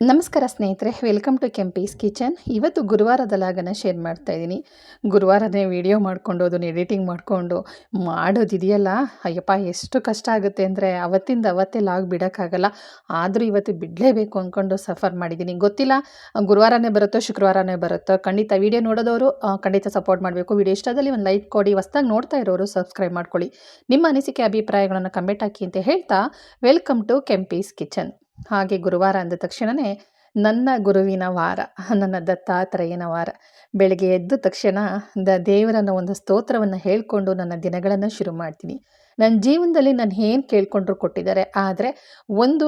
ನಮಸ್ಕಾರ ಸ್ನೇಹಿತರೆ welcome to Kempee's kitchen ಇವತ್ತು ಗುರುವಾರದ ಲಾಗನ ಶೇರ್ ಮಾಡ್ತಾ ಇದ್ದೀನಿ. ಗುರುವಾರನೇ ವಿಡಿಯೋ ಮಾಡಿಕೊಂಡು ಅದನ್ನು ಎಡಿಟಿಂಗ್ ಮಾಡಿಕೊಂಡು ಮಾಡೋದಿದೆಯಲ್ಲ ಅಯ್ಯಪ್ಪ, ಎಷ್ಟು ಕಷ್ಟ ಆಗುತ್ತೆ ಅಂದರೆ, ಅವತ್ತಿಂದ ಅವತ್ತೇ ಲಾಗ್ ಬಿಡೋಕ್ಕಾಗಲ್ಲ. ಆದರೂ ಇವತ್ತು ಬಿಡಲೇಬೇಕು ಅಂದ್ಕೊಂಡು ಸಫರ್ ಮಾಡಿದ್ದೀನಿ. ಗೊತ್ತಿಲ್ಲ, ಗುರುವಾರನೇ ಬರುತ್ತೋ, ಶುಕ್ರವಾರನೇ ಬರುತ್ತೋ? ಖಂಡಿತ ವಿಡಿಯೋ ನೋಡೋದವರು ಖಂಡಿತ ಸಪೋರ್ಟ್ ಮಾಡಬೇಕು. ವಿಡಿಯೋ ಇಷ್ಟದಲ್ಲಿ ಒಂದು ಲೈಕ್ ಕೊಡಿ. ಹೊಸ್ದಾಗಿ ನೋಡ್ತಾ ಇರೋರು ಸಬ್ಸ್ಕ್ರೈಬ್ ಮಾಡ್ಕೊಳ್ಳಿ. ನಿಮ್ಮ ಅನಿಸಿಕೆ, ಅಭಿಪ್ರಾಯಗಳನ್ನು ಕಮೆಂಟ್ ಹಾಕಿ ಅಂತ ಹೇಳ್ತಾ ವೆಲ್ಕಮ್ ಟು ಕೆಂಪೀಸ್ ಕಿಚನ್ ಹಾಗೆ ಗುರುವಾರ ಅಂದ ತಕ್ಷಣವೇ ನನ್ನ ಗುರುವಿನ ವಾರ, ನನ್ನ ದತ್ತಾತ್ರೇಯನ ವಾರ. ಬೆಳಗ್ಗೆ ಎದ್ದ ತಕ್ಷಣ ದ ದೇವರನ್ನು ಒಂದು ಸ್ತೋತ್ರವನ್ನು ಹೇಳಿಕೊಂಡು ನನ್ನ ದಿನಗಳನ್ನು ಶುರು ಮಾಡ್ತೀನಿ. ನನ್ನ ಜೀವನದಲ್ಲಿ ನಾನು ಏನು ಕೇಳ್ಕೊಂಡ್ರು ಕೊಟ್ಟಿದ್ದಾರೆ. ಆದರೆ ಒಂದು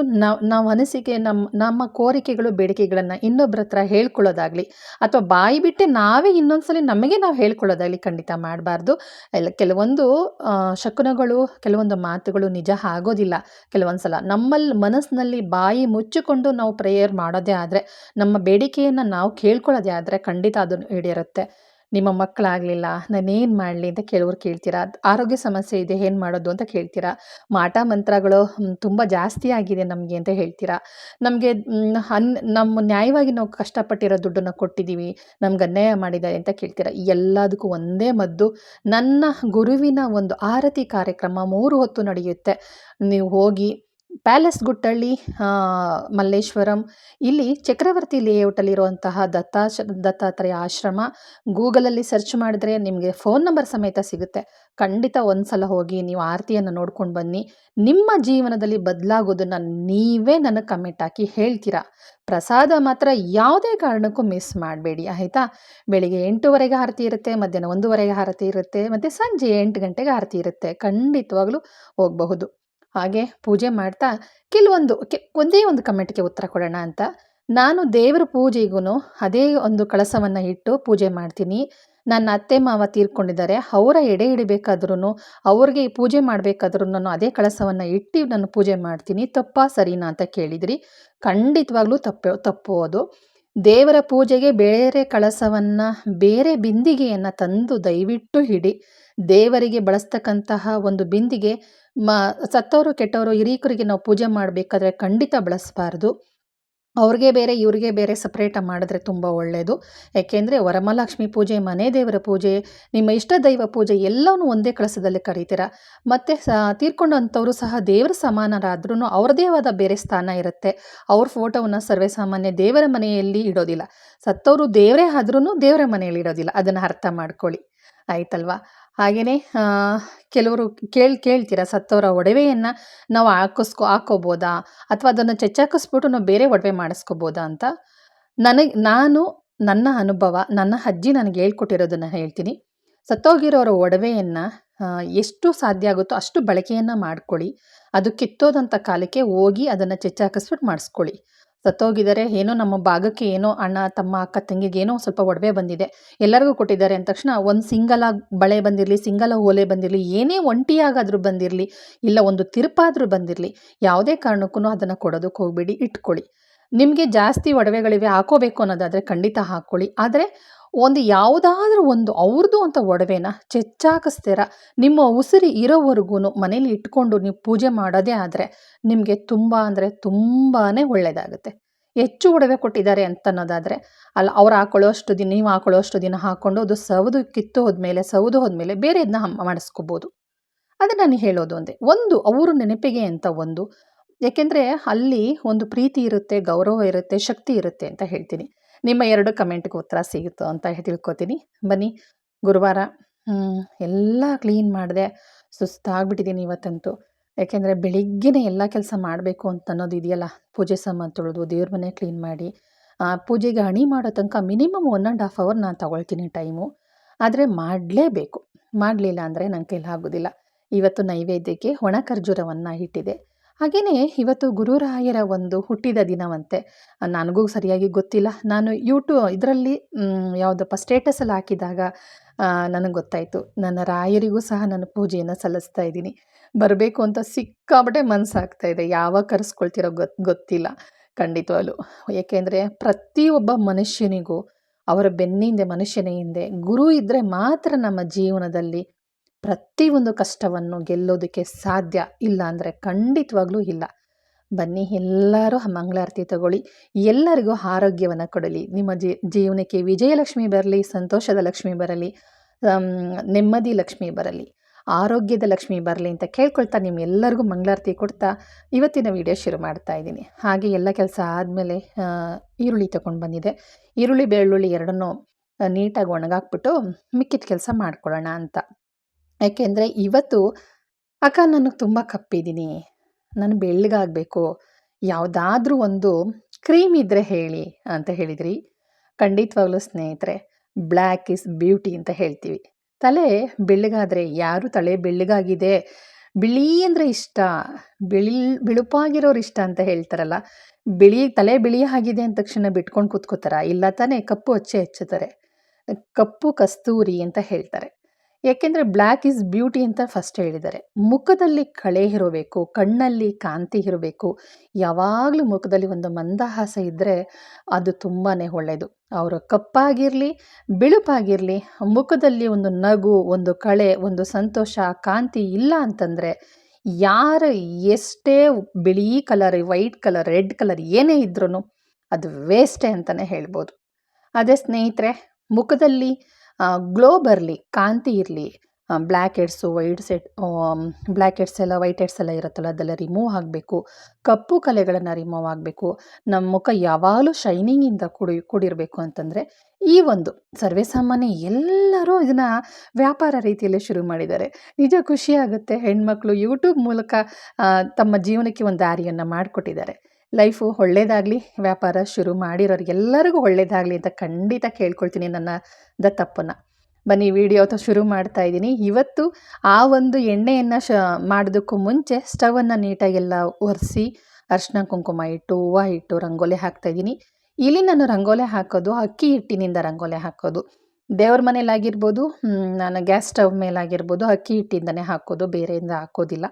ನಾವು ಅನಿಸಿಕೆ, ನಮ್ಮ ನಮ್ಮ ಕೋರಿಕೆಗಳು, ಬೇಡಿಕೆಗಳನ್ನು ಇನ್ನೊಬ್ಬರ ಹತ್ರ ಹೇಳ್ಕೊಳ್ಳೋದಾಗಲಿ ಅಥವಾ ಬಾಯಿ ಬಿಟ್ಟೆ ನಾವೇ ಇನ್ನೊಂದ್ಸಲಿ ನಮಗೆ ನಾವು ಹೇಳ್ಕೊಳ್ಳೋದಾಗಲಿ ಖಂಡಿತ ಮಾಡಬಾರ್ದು. ಎಲ್ಲ ಕೆಲವೊಂದು ಶಕುನಗಳು, ಕೆಲವೊಂದು ಮಾತುಗಳು ನಿಜ ಆಗೋದಿಲ್ಲ. ಕೆಲವೊಂದು ಸಲ ನಮ್ಮಲ್ಲಿ ಮನಸ್ಸಿನಲ್ಲಿ ಬಾಯಿ ಮುಚ್ಚಿಕೊಂಡು ನಾವು ಪ್ರೇಯರ್ ಮಾಡೋದೇ ಆದರೆ, ನಮ್ಮ ಬೇಡಿಕೆಯನ್ನು ನಾವು ಕೇಳ್ಕೊಳ್ಳೋದೇ ಆದರೆ ಖಂಡಿತ ಅದನ್ನು ಈಡೇರುತ್ತೆ. ನಿಮ್ಮ ಮಕ್ಕಳಾಗಲಿಲ್ಲ, ನಾನೇನು ಮಾಡಲಿ ಅಂತ ಕೆಲವ್ರು ಕೇಳ್ತೀರಾ? ಆರೋಗ್ಯ ಸಮಸ್ಯೆ ಇದೆ, ಏನು ಮಾಡೋದು ಅಂತ ಕೇಳ್ತೀರಾ? ಮಾಟ ಮಂತ್ರಗಳು ತುಂಬ ಜಾಸ್ತಿ ಆಗಿದೆ ನಮಗೆ ಅಂತ ಹೇಳ್ತೀರಾ? ನಮಗೆ ಅನ್ ನಮ್ಮ ನ್ಯಾಯವಾಗಿ ನಾವು ಕಷ್ಟಪಟ್ಟಿರೋ ದುಡ್ಡನ್ನು ಕೊಟ್ಟಿದ್ದೀವಿ ನಮ್ಗೆ ಅನ್ಯಾಯ ಮಾಡಿದ್ದಾರೆ ಅಂತ ಕೇಳ್ತೀರಾ? ಎಲ್ಲದಕ್ಕೂ ಒಂದೇ ಮದ್ದು. ನನ್ನ ಗುರುವಿನ ಒಂದು ಆರತಿ ಕಾರ್ಯಕ್ರಮ ಮೂರು ಹೊತ್ತು ನಡೆಯುತ್ತೆ. ನೀವು ಹೋಗಿ ಪ್ಯಾಲೇಸ್ ಗುಟ್ಟಳ್ಳಿ ಮಲ್ಲೇಶ್ವರಂ, ಇಲ್ಲಿ ಚಕ್ರವರ್ತಿ ಲೇಔಟಲ್ಲಿರುವಂತಹ ದತ್ತಾಶ ದತ್ತಾತ್ರೇಯ ಆಶ್ರಮ. ಗೂಗಲಲ್ಲಿ ಸರ್ಚ್ ಮಾಡಿದ್ರೆ ನಿಮಗೆ ಫೋನ್ ನಂಬರ್ ಸಮೇತ ಸಿಗುತ್ತೆ. ಖಂಡಿತ ಒಂದು ಸಲ ಹೋಗಿ ನೀವು ಆರತಿಯನ್ನು ನೋಡ್ಕೊಂಡು ಬನ್ನಿ. ನಿಮ್ಮ ಜೀವನದಲ್ಲಿ ಬದಲಾಗೋದನ್ನು ನೀವೇ ನನಗೆ ಕಮೆಂಟ್ ಹಾಕಿ ಹೇಳ್ತೀರಾ? ಪ್ರಸಾದ ಮಾತ್ರ ಯಾವುದೇ ಕಾರಣಕ್ಕೂ ಮಿಸ್ ಮಾಡಬೇಡಿ, ಆಯಿತಾ? ಬೆಳಿಗ್ಗೆ ಎಂಟೂವರೆಗೆ ಆರತಿ ಇರುತ್ತೆ, ಮಧ್ಯಾಹ್ನ ಒಂದೂವರೆಗೆ ಆರತಿ ಇರುತ್ತೆ, ಮತ್ತು ಸಂಜೆ ಎಂಟು ಗಂಟೆಗೆ ಆರತಿ ಇರುತ್ತೆ. ಖಂಡಿತವಾಗ್ಲೂ ಹೋಗಬಹುದು. ಹಾಗೆ ಪೂಜೆ ಮಾಡ್ತಾ ಕೆಲವೊಂದು ಒಂದೇ ಒಂದು ಕಮೆಂಟ್ಗೆ ಉತ್ತರ ಕೊಡೋಣ ಅಂತ. ನಾನು ದೇವರ ಪೂಜೆಗೂ ಅದೇ ಒಂದು ಕಳಸವನ್ನು ಇಟ್ಟು ಪೂಜೆ ಮಾಡ್ತೀನಿ. ನನ್ನ ಅತ್ತೆ ಮಾವ ತೀರ್ಕೊಂಡಿದ್ದಾರೆ. ಅವರ ಎಡೆ ಇಡಬೇಕಾದ್ರೂ ಅವ್ರಿಗೆ ಪೂಜೆ ಮಾಡಬೇಕಾದ್ರೂ ನಾನು ಅದೇ ಕಳಸವನ್ನು ಇಟ್ಟು ನಾನು ಪೂಜೆ ಮಾಡ್ತೀನಿ. ತಪ್ಪಾ ಸರಿನಾ ಅಂತ ಕೇಳಿದ್ರಿ. ಖಂಡಿತವಾಗ್ಲೂ ತಪ್ಪು ತಪ್ಪು ಅದು. ದೇವರ ಪೂಜೆಗೆ ಬೇರೆ ಕಳಸವನ್ನು, ಬೇರೆ ಬಿಂದಿಗೆಯನ್ನು ತಂದು ದಯವಿಟ್ಟು ಹಿಡಿ. ದೇವರಿಗೆ ಬಳಸ್ತಕ್ಕಂತಹ ಒಂದು ಬಿಂದಿಗೆ ಮ ಸತ್ತವರು ಕೆಟ್ಟವರು ಹಿರೀಕರಿಗೆ ನಾವು ಪೂಜೆ ಮಾಡಬೇಕಾದ್ರೆ ಖಂಡಿತ ಬಳಸಬಾರ್ದು. ಅವ್ರಿಗೆ ಬೇರೆ, ಇವ್ರಿಗೆ ಬೇರೆ ಸಪ್ರೇಟಾಗಿ ಮಾಡಿದ್ರೆ ತುಂಬ ಒಳ್ಳೆಯದು ಯಾಕೆಂದರೆ ವರಮಹಾಲಕ್ಷ್ಮಿ ಪೂಜೆ, ಮನೆ ದೇವರ ಪೂಜೆ, ನಿಮ್ಮ ಇಷ್ಟ ದೈವ ಪೂಜೆ ಎಲ್ಲವೂ ಒಂದೇ ಕಳಸದಲ್ಲಿ ಕರೀತೀರ? ಮತ್ತು ಸ, ತೀರ್ಕೊಂಡಂಥವರು ಸಹ ದೇವರ ಸಮಾನರಾದ್ರೂ ಅವ್ರದ್ದೇ ಆದ ಬೇರೆ ಸ್ಥಾನ ಇರುತ್ತೆ. ಅವ್ರ ಫೋಟೋವನ್ನು ಸರ್ವೇ ಸಾಮಾನ್ಯ ದೇವರ ಮನೆಯಲ್ಲಿ ಇಡೋದಿಲ್ಲ. ಸತ್ತವರು ದೇವರೇ ಆದ್ರೂ ದೇವರ ಮನೆಯಲ್ಲಿ ಇಡೋದಿಲ್ಲ. ಅದನ್ನು ಅರ್ಥ ಮಾಡ್ಕೊಳ್ಳಿ. ಆಯ್ತಲ್ವಾ? ಹಾಗೆಯೇ ಕೆಲವರು ಕೇಳಿ, ಕೇಳ್ತೀರಾ ಸತ್ತವರ ಒಡವೆಯನ್ನು ನಾವು ಹಾಕಿಸ್ಕೊ, ಹಾಕೋಬೋದಾ? ಅಥವಾ ಅದನ್ನು ಚೆಚ್ಚಾಕಿಸ್ಬಿಟ್ಟು ನಾವು ಬೇರೆ ಒಡವೆ ಮಾಡಿಸ್ಕೋಬೋದಾ ಅಂತ? ನನಗೆ, ನಾನು ನನ್ನ ಅನುಭವ, ನನ್ನ ಅಜ್ಜಿ ನನಗೆ ಹೇಳ್ಕೊಟ್ಟಿರೋದನ್ನು ಹೇಳ್ತೀನಿ. ಸತ್ತೋಗಿರೋರ ಒಡವೆಯನ್ನು ಎಷ್ಟು ಸಾಧ್ಯ ಆಗುತ್ತೋ ಅಷ್ಟು ಬಳಕೆಯನ್ನು ಮಾಡ್ಕೊಳ್ಳಿ. ಅದು ಕಿತ್ತೋದಂಥ ಕಾಲಕ್ಕೆ ಹೋಗಿ ಅದನ್ನು ಚೆಚ್ಚಾಕಿಸ್ಬಿಟ್ಟು ಮಾಡಿಸ್ಕೊಳ್ಳಿ. ಸತ್ತೋಗಿದ್ದಾರೆ, ಏನೋ ನಮ್ಮ ಭಾಗಕ್ಕೆ ಏನೋ ಅಣ್ಣ, ತಮ್ಮ ಅಕ್ಕ, ತಂಗಿಗೆ ಏನೋ ಸ್ವಲ್ಪ ಒಡವೆ ಬಂದಿದೆ. ಎಲ್ಲರಿಗೂ ಕೊಟ್ಟಿದ್ದಾರೆ ಅಂದ ತಕ್ಷಣ ಒಂದು ಸಿಂಗಲಾಗಿ ಬಳೆ ಬಂದಿರಲಿ, ಸಿಂಗಲ ಓಲೆ ಬಂದಿರಲಿ, ಏನೇ ಒಂಟಿಯಾಗಾದರೂ ಬಂದಿರಲಿ, ಇಲ್ಲ ಒಂದು ತಿರುಪಾದರೂ ಬಂದಿರಲಿ, ಯಾವುದೇ ಕಾರಣಕ್ಕೂ ಅದನ್ನು ಕೊಡೋದಕ್ಕೆ ಹೋಗ್ಬೇಡಿ, ಇಟ್ಕೊಳ್ಳಿ. ನಿಮಗೆ ಜಾಸ್ತಿ ಒಡವೆಗಳಿವೆ ಹಾಕೋಬೇಕು ಅನ್ನೋದಾದರೆ ಖಂಡಿತ ಹಾಕ್ಕೊಳ್ಳಿ. ಆದರೆ ಒಂದು ಯಾವುದಾದ್ರೂ ಒಂದು ಅವ್ರದ್ದು ಅಂತ ಒಡವೆನ ಚೆಚ್ಚಾಕಿಸ್ತೀರ. ನಿಮ್ಮ ಉಸಿರಿ ಇರೋವರೆಗೂ ಮನೇಲಿ ಇಟ್ಕೊಂಡು ನೀವು ಪೂಜೆ ಮಾಡೋದೇ ಆದರೆ ನಿಮಗೆ ತುಂಬ ಅಂದರೆ ತುಂಬಾ ಒಳ್ಳೆಯದಾಗುತ್ತೆ ಹೆಚ್ಚು ಒಡವೆ ಕೊಟ್ಟಿದ್ದಾರೆ ಅಂತ ಅನ್ನೋದಾದರೆ ಅಲ್ಲ ಅವ್ರು ಹಾಕೊಳ್ಳೋಷ್ಟು ದಿನ ನೀವು ಹಾಕೊಳ್ಳೋಷ್ಟು ದಿನ ಹಾಕ್ಕೊಂಡು ಅದು ಸವದು ಕಿತ್ತು ಹೋದ್ಮೇಲೆ ಸವದು ಹೋದ್ಮೇಲೆ ಬೇರೆ ಇದನ್ನ ಮಾಡಿಸ್ಕೋಬೋದು. ಅದೇ ನಾನು ಹೇಳೋದು ಒಂದೇ. ಒಂದು ಅವರು ನೆನಪಿಗೆ ಅಂತ ಒಂದು. ಯಾಕೆಂದರೆ ಅಲ್ಲಿ ಒಂದು ಪ್ರೀತಿ ಇರುತ್ತೆ, ಗೌರವ ಇರುತ್ತೆ, ಶಕ್ತಿ ಇರುತ್ತೆ ಅಂತ ಹೇಳ್ತೀನಿ. ನಿಮ್ಮ ಎರಡು ಕಮೆಂಟ್ಗೆ ಉತ್ತರ ಸಿಗುತ್ತೋ ಅಂತ ತಿಳ್ಕೊತೀನಿ. ಬನ್ನಿ ಗುರುವಾರ ಎಲ್ಲ ಕ್ಲೀನ್ ಮಾಡಿದೆ ಸುಸ್ತಾಗ್ಬಿಟ್ಟಿದ್ದೀನಿ ಇವತ್ತಂತೂ. ಯಾಕೆಂದರೆ ಬೆಳಿಗ್ಗೆನೇ ಎಲ್ಲ ಕೆಲಸ ಮಾಡಬೇಕು ಅಂತ ಅನ್ನೋದು ಇದೆಯಲ್ಲ ಪೂಜೆ ಸಾಮಾನು ತೊಳೆದು ದೇವ್ರ ಮನೆ ಕ್ಲೀನ್ ಮಾಡಿ. ಆ, ಪೂಜೆಗೆ ಹಣಿ ಮಾಡೋ ತನಕ minimum one and half hour ನಾನು ತಗೊಳ್ತೀನಿ ಟೈಮು. ಆದರೆ ಮಾಡಲೇಬೇಕು. ಮಾಡಲಿಲ್ಲ ಅಂದರೆ ನನ್ನ ಕೈಲಾಗೋದಿಲ್ಲ. ಇವತ್ತು ನೈವೇದ್ಯಕ್ಕೆ ಒಣ ಖರ್ಜೂರವನ್ನು ಇಟ್ಟಿದೆ. ಹಾಗೆಯೇ ಇವತ್ತು ಗುರುರಾಯರ ಒಂದು ಹುಟ್ಟಿದ ದಿನವಂತೆ. ನನಗೂ ಸರಿಯಾಗಿ ಗೊತ್ತಿಲ್ಲ. ನಾನು ಯೂಟ್ಯೂ ಇದರಲ್ಲಿ ಯಾವುದಪ್ಪ ಸ್ಟೇಟಸಲ್ಲಿ ಹಾಕಿದಾಗ ನನಗೆ ಗೊತ್ತಾಯಿತು. ನನ್ನ ರಾಯರಿಗೂ ಸಹ ನಾನು ಪೂಜೆಯನ್ನು ಸಲ್ಲಿಸ್ತಾ ಇದ್ದೀನಿ. ಬರಬೇಕು ಅಂತ ಸಿಕ್ಕಾಬಟ್ಟೆ ಮನಸ್ಸಾಗ್ತಾ ಇದೆ. ಯಾವಾಗ ಕರೆಸ್ಕೊಳ್ತಿರೋ ಗೊತ್, ಗೊತ್ತಿಲ್ಲ. ಖಂಡಿತವಾಗ್ಲು ಏಕೆಂದರೆ ಪ್ರತಿಯೊಬ್ಬ ಮನುಷ್ಯನಿಗೂ, ಅವರ ಬೆನ್ನಿಂದೆ, ಮನುಷ್ಯನ ಹಿಂದೆ ಗುರು ಇದ್ದರೆ ಮಾತ್ರ ನಮ್ಮ ಜೀವನದಲ್ಲಿ ಪ್ರತಿಯೊಂದು ಕಷ್ಟವನ್ನು ಗೆಲ್ಲೋದಕ್ಕೆ ಸಾಧ್ಯ ಇಲ್ಲ ಅಂದರೆ ಖಂಡಿತವಾಗ್ಲೂ ಇಲ್ಲ. ಬನ್ನಿ, ಎಲ್ಲರೂ ಮಂಗಳಾರತಿ ತಗೊಳ್ಳಿ. ಎಲ್ಲರಿಗೂ ಆರೋಗ್ಯವನ್ನು ಕೊಡಲಿ. ನಿಮ್ಮ ಜೀವನಕ್ಕೆ ವಿಜಯಲಕ್ಷ್ಮಿ ಬರಲಿ, ಸಂತೋಷದ ಲಕ್ಷ್ಮಿ ಬರಲಿ ನೆಮ್ಮದಿ ಲಕ್ಷ್ಮಿ ಬರಲಿ, ಆರೋಗ್ಯದ ಲಕ್ಷ್ಮಿ ಬರಲಿ ಅಂತ ಕೇಳ್ಕೊಳ್ತಾ ನಿಮ್ಮೆಲ್ಲರಿಗೂ ಮಂಗಳಾರತಿ ಕೊಡ್ತಾ ಇವತ್ತಿನ ವಿಡಿಯೋ ಶುರು ಮಾಡ್ತಾ ಇದ್ದೀನಿ. ಹಾಗೆ ಎಲ್ಲ ಕೆಲಸ ಆದಮೇಲೆ ಈರುಳ್ಳಿ ತಗೊಂಡು ಬಂದಿದೆ. ಈರುಳ್ಳಿ, ಬೆಳ್ಳುಳ್ಳಿ ಎರಡನ್ನೂ ನೀಟಾಗಿ ಒಣಗಾಕ್ಬಿಟ್ಟು ಮಿಕ್ಕಿದ ಕೆಲಸ ಮಾಡ್ಕೊಳ್ಳೋಣ ಅಂತ. ಯಾಕೆಂದರೆ ಇವತ್ತು ಅಕ್ಕ ನನಗೆ ತುಂಬ ಕಪ್ಪಿದ್ದೀನಿ. ನಾನು ಬೆಳ್ಳಗಾಗಬೇಕು. ಯಾವುದಾದ್ರೂ ಒಂದು ಕ್ರೀಮ್ ಇದ್ದರೆ ಹೇಳಿ ಅಂತ ಹೇಳಿದ್ರಿ. ಖಂಡಿತವಾಗ್ಲೂ ಸ್ನೇಹಿತರೆ, ಬ್ಲ್ಯಾಕ್ ಇಸ್ ಬ್ಯೂಟಿ ಅಂತ ಹೇಳ್ತೀವಿ. ತಲೆ ಬೆಳ್ಳಗಾದರೆ ಯಾರು ತಲೆ ಬೆಳ್ಳಗಾಗಿದೆ? ಬಿಳಿ ಅಂದರೆ ಇಷ್ಟ. ಬಿಳಿ, ಬಿಳುಪಾಗಿರೋರು ಇಷ್ಟ ಅಂತ ಹೇಳ್ತಾರಲ್ಲ. ಬಿಳಿ, ತಲೆ ಬಿಳಿ ಆಗಿದೆ ಅಂದ ತಕ್ಷಣ ಬಿಟ್ಕೊಂಡು ಕೂತ್ಕೋತಾರ. ಇಲ್ಲ ತಾನೇ ಕಪ್ಪು ಹಚ್ಚೆ ಹಚ್ಚುತ್ತಾರೆ. ಕಪ್ಪು ಕಸ್ತೂರಿ ಅಂತ ಹೇಳ್ತಾರೆ. ಯಾಕೆಂದರೆ ಬ್ಲ್ಯಾಕ್ ಈಸ್ ಬ್ಯೂಟಿ ಅಂತ ಫಸ್ಟ್ ಹೇಳಿದ್ದಾರೆ. ಮುಖದಲ್ಲಿ ಕಳೆ ಇರಬೇಕು, ಕಣ್ಣಲ್ಲಿ ಕಾಂತಿ ಇರಬೇಕು. ಯಾವಾಗಲೂ ಮುಖದಲ್ಲಿ ಒಂದು ಮಂದಹಾಸ ಇದ್ದರೆ ಅದು ತುಂಬಾ ಒಳ್ಳೆಯದು ಅವರು ಕಪ್ಪಾಗಿರಲಿ, ಬಿಳುಪಾಗಿರಲಿ, ಮುಖದಲ್ಲಿ ಒಂದು ನಗು, ಒಂದು ಕಳೆ, ಒಂದು ಸಂತೋಷ, ಕಾಂತಿ ಇಲ್ಲ ಅಂತಂದರೆ ಯಾರು ಎಷ್ಟೇ ಬಿಳಿ colour white colour red colour ಏನೇ ಇದ್ರೂ ಅದು ವೇಸ್ಟೇ ಅಂತಲೇ ಹೇಳ್ಬೋದು. ಅದೇ ಸ್ನೇಹಿತರೆ, ಮುಖದಲ್ಲಿ ಗ್ಲೋ ಬರಲಿ, ಕಾಂತಿ ಇರಲಿ. Black heads white set black heads ಎಲ್ಲ ವೈಟ್ ಹೆಡ್ಸ್ ಎಲ್ಲ ಇರುತ್ತಲ್ಲ, ಅದೆಲ್ಲ ರಿಮೂವ್ ಆಗಬೇಕು. ಕಪ್ಪು ಕಲೆಗಳನ್ನು ರಿಮೂವ್ ಆಗಬೇಕು. ನಮ್ಮ ಮುಖ ಯಾವಾಗಲೂ ಶೈನಿಂಗಿಂದ ಕೂಡಿ, ಕೂಡಿರಬೇಕು ಅಂತಂದರೆ, ಈ ಒಂದು ಸರ್ವೇ ಸಾಮಾನ್ಯ ಎಲ್ಲರೂ ಇದನ್ನು ವ್ಯಾಪಾರ ರೀತಿಯಲ್ಲಿ ಶುರು ಮಾಡಿದ್ದಾರೆ. ನಿಜ ಖುಷಿಯಾಗುತ್ತೆ ಹೆಣ್ಮಕ್ಳು ಯೂಟ್ಯೂಬ್ ಮೂಲಕ ತಮ್ಮ ಜೀವನಕ್ಕೆ ಒಂದು ದಾರಿಯನ್ನು ಮಾಡಿಕೊಟ್ಟಿದ್ದಾರೆ. ಲೈಫು ಒಳ್ಳೇದಾಗಲಿ, ವ್ಯಾಪಾರ ಶುರು ಮಾಡಿರೋರಿಗೆಲ್ಲರಿಗೂ ಒಳ್ಳೇದಾಗಲಿ ಅಂತ ಖಂಡಿತ ಕೇಳ್ಕೊಳ್ತೀನಿ ನನ್ನ ದತ್ತಪ್ಪನ ಬನ್ನಿ, ವಿಡಿಯೋ ಶುರು ಮಾಡ್ತಾ ಇದ್ದೀನಿ. ಇವತ್ತು ಆ ಒಂದು ಎಣ್ಣೆಯನ್ನು ಶ ಮಾಡೋದಕ್ಕೂ ಮುಂಚೆ ಸ್ಟವನ್ನು ನೀಟಾಗೆಲ್ಲ ಒರೆಸಿ ಅರ್ಶಿನ ಕುಂಕುಮ ಇಟ್ಟು, ಹೂವು ಇಟ್ಟು ರಂಗೋಲಿ ಹಾಕ್ತಾಯಿದ್ದೀನಿ ಇಲ್ಲಿ ನಾನು ರಂಗೋಲೆ ಹಾಕೋದು, ಅಕ್ಕಿ ಹಿಟ್ಟಿನಿಂದ ರಂಗೋಲೆ ಹಾಕೋದು. ದೇವ್ರ ಮನೇಲಾಗಿರ್ಬೋದು ನಾನು ಗ್ಯಾಸ್ ಸ್ಟವ್ ಮೇಲಾಗಿರ್ಬೋದು, ಅಕ್ಕಿ ಹಿಟ್ಟಿಂದನೇ ಹಾಕೋದು, ಬೇರೆಯಿಂದ ಹಾಕೋದಿಲ್ಲ.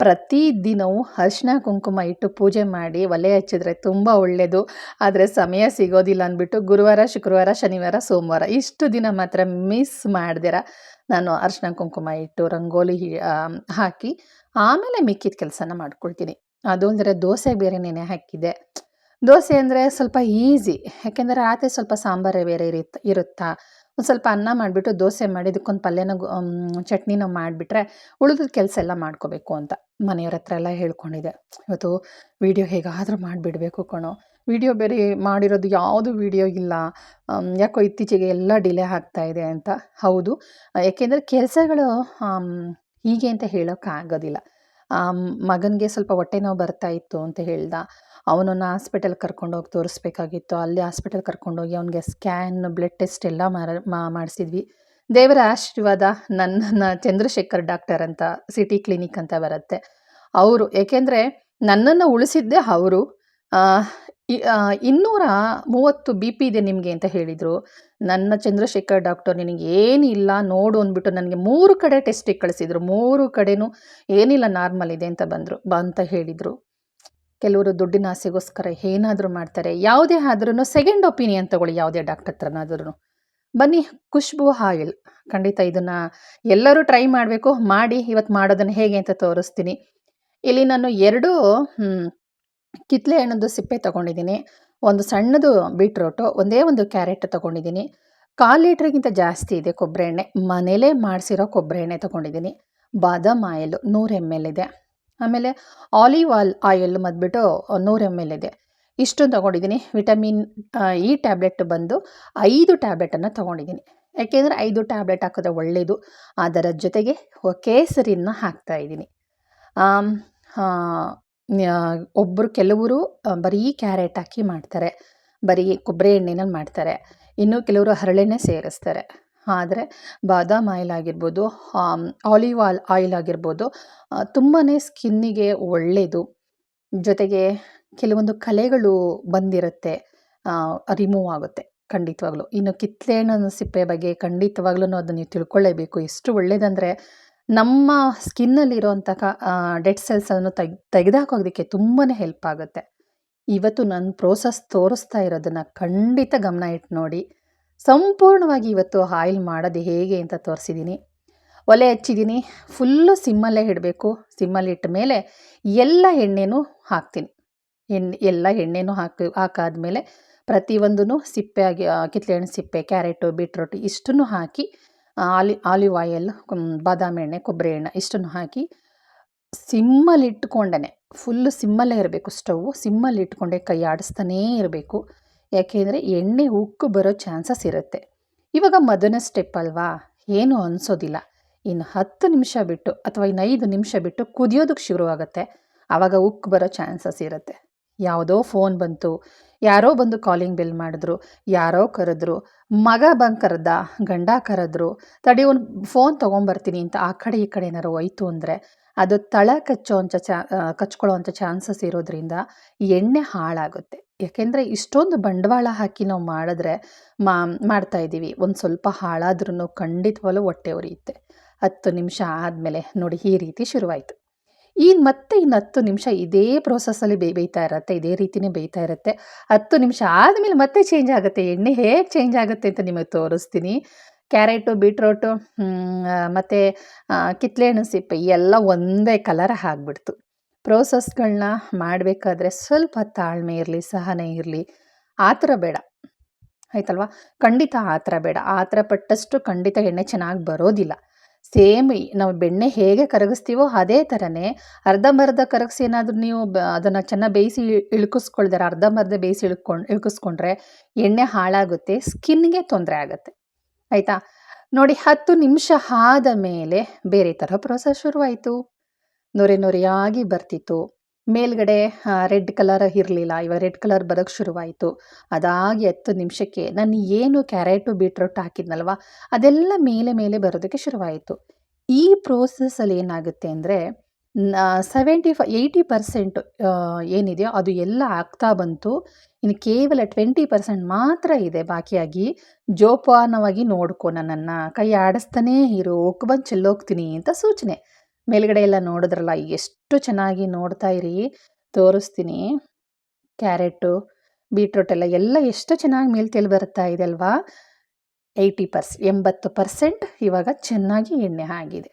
ಪ್ರತಿ ದಿನವೂ ಅರ್ಶಿನ ಕುಂಕುಮ ಇಟ್ಟು ಪೂಜೆ ಮಾಡಿ ಒಲೆ ಹಚ್ಚಿದ್ರೆ ತುಂಬ ಒಳ್ಳೆಯದು ಆದರೆ ಸಮಯ ಸಿಗೋದಿಲ್ಲ ಅಂದ್ಬಿಟ್ಟು ಗುರುವಾರ, ಶುಕ್ರವಾರ, ಶನಿವಾರ, ಸೋಮವಾರ ಇಷ್ಟು ದಿನ ಮಾತ್ರ ಮಿಸ್ ಮಾಡ್ದಿರ. ನಾನು ಅರ್ಶಿನ ಕುಂಕುಮ ಇಟ್ಟು ರಂಗೋಲಿ ಹಾಕಿ ಆಮೇಲೆ ಮಿಕ್ಕಿದ ಕೆಲಸನ ಮಾಡ್ಕೊಳ್ತೀನಿ. ಅದು ಅಂದರೆ ದೋಸೆ ಬೇರೆ ನೆನೆ ಹಾಕಿದೆ ದೋಸೆ ಅಂದರೆ ಸ್ವಲ್ಪ ಈಸಿ. ಯಾಕೆಂದರೆ ರಾತ್ರಿ ಸ್ವಲ್ಪ ಸಾಂಬಾರೇ ಬೇರೆ ಇರುತ್ತೆ ಇರುತ್ತಾ? ಒಂದು ಸ್ವಲ್ಪ ಅನ್ನ ಮಾಡಿಬಿಟ್ಟು ದೋಸೆ ಮಾಡಿ ಇದಕ್ಕೊಂದು ಪಲ್ಯನ ಚಟ್ನಿನ ಮಾಡಿಬಿಟ್ರೆ ಉಳಿದ ಕೆಲಸ ಎಲ್ಲ ಮಾಡ್ಕೋಬೇಕು ಅಂತ ಮನೆಯವ್ರ ಹತ್ರ ಎಲ್ಲ ಹೇಳ್ಕೊಂಡಿದ್ದೆ ಇವತ್ತು ವೀಡಿಯೋ ಹೇಗಾದರೂ ಮಾಡಿಬಿಡಬೇಕು ಕಣೋ. ವೀಡಿಯೋ ಬೇರೆ ಮಾಡಿರೋದು ಯಾವುದು ವೀಡಿಯೋ ಇಲ್ಲ. ಯಾಕೋ ಇತ್ತೀಚೆಗೆ ಎಲ್ಲ ಡಿಲೇ ಆಗ್ತಾ ಇದೆ ಅಂತ. ಹೌದು. ಯಾಕೆಂದರೆ ಕೆಲಸಗಳು ಹೀಗೆ ಅಂತ ಹೇಳೋಕ್ಕಾಗೋದಿಲ್ಲ. ಮಗನಿಗೆ ಸ್ವಲ್ಪ ಹೊಟ್ಟೆ ನೋವು ಬರ್ತಾ ಇತ್ತು ಅಂತ ಹೇಳ್ದ. ಅವನನ್ನು ಹಾಸ್ಪಿಟಲ್ ಕರ್ಕೊಂಡೋಗಿ ತೋರಿಸ್ಬೇಕಾಗಿತ್ತು. ಅಲ್ಲಿ ಹಾಸ್ಪಿಟಲ್ ಕರ್ಕೊಂಡೋಗಿ ಅವನಿಗೆ ಸ್ಕ್ಯಾನ್, ಬ್ಲಡ್ ಟೆಸ್ಟ್ ಎಲ್ಲ ಮಾಡಿಸಿದ್ವಿ. ದೇವರ ಆಶೀರ್ವಾದ ನನ್ನ ಚಂದ್ರಶೇಖರ್ ಡಾಕ್ಟರ್ ಅಂತ, ಸಿಟಿ ಕ್ಲಿನಿಕ್ ಅಂತ ಬರುತ್ತೆ. ಅವರು, ಏಕೆಂದರೆ ನನ್ನನ್ನು ಉಳಿಸಿದ್ದೇ ಅವರು ಇನ್ನೂರ ಮೂವತ್ತು ಬಿ ಪಿ ಇದೆ ನಿಮಗೆ ಅಂತ ಹೇಳಿದರು. ನನ್ನ ಚಂದ್ರಶೇಖರ್ ಡಾಕ್ಟರ್ ನಿನಗೆ ಏನಿಲ್ಲ ನೋಡು ಅಂದ್ಬಿಟ್ಟು ನನಗೆ ಮೂರು ಕಡೆ ಟೆಸ್ಟಿಗೆ ಕಳಿಸಿದರು. ಮೂರು ಕಡೆನೂ ಏನಿಲ್ಲ ನಾರ್ಮಲ್ ಇದೆ ಅಂತ ಬಂದರು, ಬಾ ಅಂತ ಹೇಳಿದರು. ಕೆಲವರು ದುಡ್ಡಿನ ಆಸೆಗೋಸ್ಕರ ಏನಾದರೂ ಮಾಡ್ತಾರೆ. ಯಾವುದೇ ಆದ್ರೂ ಸೆಕೆಂಡ್ ಒಪಿನಿಯನ್ ತಗೊಳ್ಳಿ, ಯಾವುದೇ ಡಾಕ್ಟರ್ ಹತ್ರನಾದ್ರೂ ಬನ್ನಿ, ಖುಷ್ಬು ಆಯಿಲ್ ಖಂಡಿತ ಇದನ್ನು ಎಲ್ಲರೂ ಟ್ರೈ ಮಾಡಬೇಕು. ಮಾಡಿ ಇವತ್ತು ಮಾಡೋದನ್ನು ಹೇಗೆ ಅಂತ ತೋರಿಸ್ತೀನಿ. ಇಲ್ಲಿ ನಾನು ಎರಡು ಕಿತ್ಲೆ ಹಣ್ಣದ್ದು ಸಿಪ್ಪೆ ತೊಗೊಂಡಿದ್ದೀನಿ. ಒಂದು ಸಣ್ಣದು ಬೀಟ್ರೋಟು, ಒಂದೇ ಒಂದು ಕ್ಯಾರೆಟ್ ತೊಗೊಂಡಿದ್ದೀನಿ. ಕಾಲು ಲೀಟ್ರಿಗಿಂತ ಜಾಸ್ತಿ ಇದೆ ಕೊಬ್ಬರಿ ಎಣ್ಣೆ. ಮನೇಲೇ ಮಾಡಿಸಿರೋ ಕೊಬ್ಬರಿ ಎಣ್ಣೆ ತೊಗೊಂಡಿದ್ದೀನಿ. ಬಾದಾಮ್ ಆಯಿಲು ನೂರು ಎಂ ಎಲ್ ಇದೆ. ಆಮೇಲೆ ಆಲಿವ್ ಆಲ್ ಆಯಿಲ್ ಮದ್ಬಿಟ್ಟು ನೂರು ಎಂ ಎಲ್ ಇದೆ. ಇಷ್ಟು ತೊಗೊಂಡಿದ್ದೀನಿ. ವಿಟಮಿನ್ ಇ ಟ್ಯಾಬ್ಲೆಟ್ ಬಂದು ಐದು ಟ್ಯಾಬ್ಲೆಟನ್ನು ತೊಗೊಂಡಿದ್ದೀನಿ. ಯಾಕೆಂದರೆ ಐದು ಟ್ಯಾಬ್ಲೆಟ್ ಹಾಕಿದ್ರೆ ಒಳ್ಳೆಯದು ಅದರ ಜೊತೆಗೆ ಕೇಸರಿನ ಹಾಕ್ತಾಯಿದ್ದೀನಿ ಒಬ್ಬರು ಕೆಲವರು ಬರೀ ಕ್ಯಾರೆಟ್ ಹಾಕಿ ಮಾಡ್ತಾರೆ. ಬರೀ ಕೊಬ್ಬರಿ ಎಣ್ಣೆನಲ್ಲಿ ಮಾಡ್ತಾರೆ. ಇನ್ನು ಕೆಲವರು ಹರಳೆಣ್ಣೆ ಸೇರಿಸ್ತಾರೆ. ಆದರೆ ಬಾದಾಮ್ ಆಯಿಲ್ ಆಗಿರ್ಬೋದು ಆಲಿವ್ ಆಲ್, ಆಯಿಲ್ ಆಗಿರ್ಬೋದು ತುಂಬಾ ಸ್ಕಿನ್ನಿಗೆ ಒಳ್ಳೆಯದು ಜೊತೆಗೆ ಕೆಲವೊಂದು ಕಲೆಗಳು ಬಂದಿರುತ್ತೆ. ರಿಮೂವ್ ಆಗುತ್ತೆ ಖಂಡಿತವಾಗ್ಲೂ. ಇನ್ನು ಕಿತ್ಳೆಹಣ್ಣು ಸಿಪ್ಪೆ ಬಗ್ಗೆ ಖಂಡಿತವಾಗ್ಲೂ ಅದನ್ನು ನೀವು ತಿಳ್ಕೊಳ್ಳೇಬೇಕು. ಎಷ್ಟು ಒಳ್ಳೆಯದಂದರೆ ನಮ್ಮ ಸ್ಕಿನ್ನಲ್ಲಿರೋಂಥ ಡೆಡ್ ಸೆಲ್ಸನ್ನು ತೆಗ್ ತೆಗೆದಾಕೋದಕ್ಕೆ ತುಂಬಾ ಹೆಲ್ಪ್ ಆಗುತ್ತೆ. ಇವತ್ತು ನನ್ನ ಪ್ರೋಸೆಸ್ ತೋರಿಸ್ತಾ ಇರೋದನ್ನು ಖಂಡಿತ ಗಮನ ಇಟ್ಟು ನೋಡಿ. ಸಂಪೂರ್ಣವಾಗಿ ಇವತ್ತು ಆಯಿಲ್ ಮಾಡೋದು ಹೇಗೆ ಅಂತ ತೋರಿಸಿದ್ದೀನಿ ಒಲೆ ಹಚ್ಚಿದ್ದೀನಿ ಫುಲ್ಲು ಸಿಮ್ಮಲ್ಲೇ ಇಡಬೇಕು. ಸಿಮ್ಮಲ್ಲಿ ಇಟ್ಟ ಮೇಲೆ ಎಲ್ಲ ಎಣ್ಣೆನೂ ಹಾಕ್ತೀನಿ. ಎಣ್ಣೆ ಎಲ್ಲ ಎಣ್ಣೆನೂ ಹಾಕಿ, ಹಾಕಾದ್ಮೇಲೆ ಪ್ರತಿಯೊಂದೂ ಸಿಪ್ಪೆ ಆಗಿ ಕಿತ್ಳೆಹಣ್ಣು ಸಿಪ್ಪೆ, ಕ್ಯಾರೆಟು, ಬೀಟ್ರೋಟ್ ಇಷ್ಟನ್ನು ಹಾಕಿ ಆಲಿ, ಆಲಿವ್ ಆಯಿಲ್ ಬಾದಾಮಿ ಎಣ್ಣೆ, ಕೊಬ್ಬರಿ ಎಣ್ಣೆ ಇಷ್ಟನ್ನು ಹಾಕಿ ಸಿಮ್ಮಲ್ಲಿ ಇಟ್ಕೊಂಡೇ ಫುಲ್ಲು ಸಿಮ್ಮಲ್ಲೇ ಇರಬೇಕು ಸ್ಟವ್ ಸಿಮ್ಮಲ್ಲಿ ಇಟ್ಕೊಂಡೆ ಕೈ ಆಡಿಸ್ತಾನೇ ಇರಬೇಕು. ಯಾಕೆಂದರೆ ಎಣ್ಣೆ ಉಕ್ಕು ಬರೋ ಚಾನ್ಸಸ್ ಇರುತ್ತೆ. ಇವಾಗ ಮೊದಲನೇ ಸ್ಟೆಪ್ ಅಲ್ವಾ? ಏನೂ ಅನಿಸೋದಿಲ್ಲ. ಇನ್ನು ಹತ್ತು ನಿಮಿಷ ಬಿಟ್ಟು ಅಥವಾ ಇನ್ನೈದು ನಿಮಿಷ ಬಿಟ್ಟು ಕುದಿಯೋದಕ್ಕೆ ಶುರುವಾಗುತ್ತೆ. ಆವಾಗ ಉಕ್ಕು ಬರೋ ಚಾನ್ಸಸ್ ಇರುತ್ತೆ. ಯಾವುದೋ ಫೋನ್ ಬಂತು. ಯಾರೋ ಬಂದು ಕಾಲಿಂಗ್ ಬಿಲ್ ಮಾಡಿದ್ರು. ಯಾರೋ ಕರೆದ್ರು. ಮಗ ಬಂದು ಕರೆದ. ಗಂಡ ಕರೆದ್ರು. ತಡಿ ಒಂದು ಫೋನ್ ತೊಗೊಂಬರ್ತೀನಿ ಅಂತ ಆ ಕಡೆ ಈ ಕಡೆ ಏನಾರು ಹೋಯ್ತು ಅಂದರೆ ಅದು ತಳ ಕಚ್ಚೋ ಅಂಥ ಚಾ ಕಚ್ಕೊಳ್ಳೋ ಅಂಥ ಚಾನ್ಸಸ್ ಇರೋದ್ರಿಂದ ಎಣ್ಣೆ ಹಾಳಾಗುತ್ತೆ. ಯಾಕೆಂದರೆ ಇಷ್ಟೊಂದು ಬಂಡವಾಳ ಹಾಕಿ ನಾವು ಮಾಡಿದ್ರೆ ಮಾ, ಮಾಡ್ತಾ ಇದ್ದೀವಿ. ಒಂದು ಸ್ವಲ್ಪ ಹಾಳಾದ್ರೂ ಖಂಡಿತವಾಗ್ಲೂ ಹೊಟ್ಟೆ ಉರಿಯುತ್ತೆ. ಹತ್ತು ನಿಮಿಷ ಆದಮೇಲೆ ನೋಡಿ ಈ ರೀತಿ ಶುರುವಾಯಿತು. ಈಗ ಮತ್ತೆ ಇನ್ನು ಹತ್ತು ನಿಮಿಷ ಇದೇ ಪ್ರೋಸೆಸ್ಸಲ್ಲಿ ಬೇ ಬೇಯ್ತಾ ಇರುತ್ತೆ, ಇದೇ ರೀತಿಯೇ ಬೇಯ್ತಾ ಇರುತ್ತೆ. ಹತ್ತು ನಿಮಿಷ ಆದಮೇಲೆ ಮತ್ತೆ ಚೇಂಜ್ ಆಗುತ್ತೆ, ಎಣ್ಣೆ ಹೇಗೆ ಚೇಂಜ್ ಆಗುತ್ತೆ ಅಂತ ನಿಮಗೆ ತೋರಿಸ್ತೀನಿ. ಕ್ಯಾರೆಟು ಬೀಟ್ರೋಟು ಮತ್ತು ಕಿತ್ಳೆಹಣ್ಣು ಸಿಪ್ಪೆ ಎಲ್ಲ ಒಂದೇ ಕಲರ್ ಆಗಿಬಿಡ್ತು. ಪ್ರೋಸೆಸ್ಗಳನ್ನ ಮಾಡಬೇಕಾದ್ರೆ ಸ್ವಲ್ಪ ತಾಳ್ಮೆ ಇರಲಿ, ಸಹನೆ ಇರಲಿ. ಆ ಥರ ಬೇಡ. ಆಯ್ತಲ್ವಾ? ಖಂಡಿತ ಆ ಥರ ಬೇಡ. ಆ ಥರ ಪಟ್ಟಷ್ಟು ಖಂಡಿತ ಎಣ್ಣೆ ಚೆನ್ನಾಗಿ ಬರೋದಿಲ್ಲ. ಸೇಮ್ ನಾವು ಬೆಣ್ಣೆ ಹೇಗೆ ಕರಗಿಸ್ತೀವೋ ಅದೇ ಥರನೇ ಅರ್ಧಂಬರ್ಧ ಕರಗಿಸಿ ಏನಾದರೂ ನೀವು ಬ ಅದನ್ನು ಚೆನ್ನಾಗಿ ಬೇಯಿಸಿ ಇಳ್ಕಿಸ್ಕೊಳ್ದಾರೆ? ಅರ್ಧಂಬರ್ಧ ಬೇಯಿಸಿ ಇಳ್ಕೊಂಡು, ಇಳ್ಕಿಸ್ಕೊಂಡ್ರೆ ಎಣ್ಣೆ ಹಾಳಾಗುತ್ತೆ, ಸ್ಕಿನ್ಗೆ ತೊಂದರೆ ಆಗುತ್ತೆ. ಆಯಿತಾ? ನೋಡಿ, ಹತ್ತು ನಿಮಿಷ ಆದ ಮೇಲೆ ಬೇರೆ ಥರ ಪ್ರೋಸೆಸ್ ಶುರುವಾಯಿತು. ನೊರೆ ನೊರೆಯಾಗಿ ಬರ್ತಿತ್ತು. ಮೇಲ್ಗಡೆ ರೆಡ್ ಕಲರ್ ಇರಲಿಲ್ಲ. ಇವಾಗ ರೆಡ್ ಕಲರ್ ಬರೋಕ್ಕೆ ಶುರುವಾಯಿತು. ಅದಾಗಿ ಹತ್ತು ನಿಮಿಷಕ್ಕೆ ನಾನು ಏನು ಕ್ಯಾರೆಟು, ಬೀಟ್ರೋಟ್ ಹಾಕಿದ್ನಲ್ವ? ಅದೆಲ್ಲ ಮೇಲೆ ಮೇಲೆ ಬರೋದಕ್ಕೆ ಶುರುವಾಯಿತು. ಈ ಪ್ರೋಸೆಸ್ಸಲ್ಲಿ ಏನಾಗುತ್ತೆ ಅಂದರೆ ಸೆವೆಂಟಿ ಫೈ ಏಯ್ಟಿ ಪರ್ಸೆಂಟ್ ಏನಿದೆಯೋ ಅದು ಎಲ್ಲ ಆಗ್ತಾ ಬಂತು. ಇನ್ನು ಕೇವಲ ಟ್ವೆಂಟಿ ಪರ್ಸೆಂಟ್ ಮಾತ್ರ ಇದೆ. ಬಾಕಿಯಾಗಿ ಜೋಪಾನವಾಗಿ ನೋಡ್ಕೊ ನನ್ನನ್ನು. ಕೈ ಆಡಿಸ್ತಾನೇ ಇರು ಹೋಗ್ಬಂದು ಬಂದು ಚೆಲ್ಲೋಗ್ತೀನಿ ಅಂತ ಸೂಚನೆ. ಮೇಲ್ಗಡೆ ಎಲ್ಲ ನೋಡಿದ್ರಲ್ಲ, ಎಷ್ಟು ಚೆನ್ನಾಗಿ ನೋಡ್ತಾ ಇರಿ, ತೋರಿಸ್ತೀನಿ. ಕ್ಯಾರೆಟು, ಬೀಟ್ರೂಟ್ ಎಲ್ಲ ಎಲ್ಲ ಎಷ್ಟು ಚೆನ್ನಾಗಿ ಮೇಲೆ ತೆಲ್ ಬರ್ತಾ ಇದೆ ಅಲ್ವಾ? ಏಯ್ಟಿ ಪರ್ಸ್, ಎಂಬತ್ತು ಪರ್ಸೆಂಟ್ ಇವಾಗ ಚೆನ್ನಾಗಿ ಎಣ್ಣೆ ಆಗಿದೆ.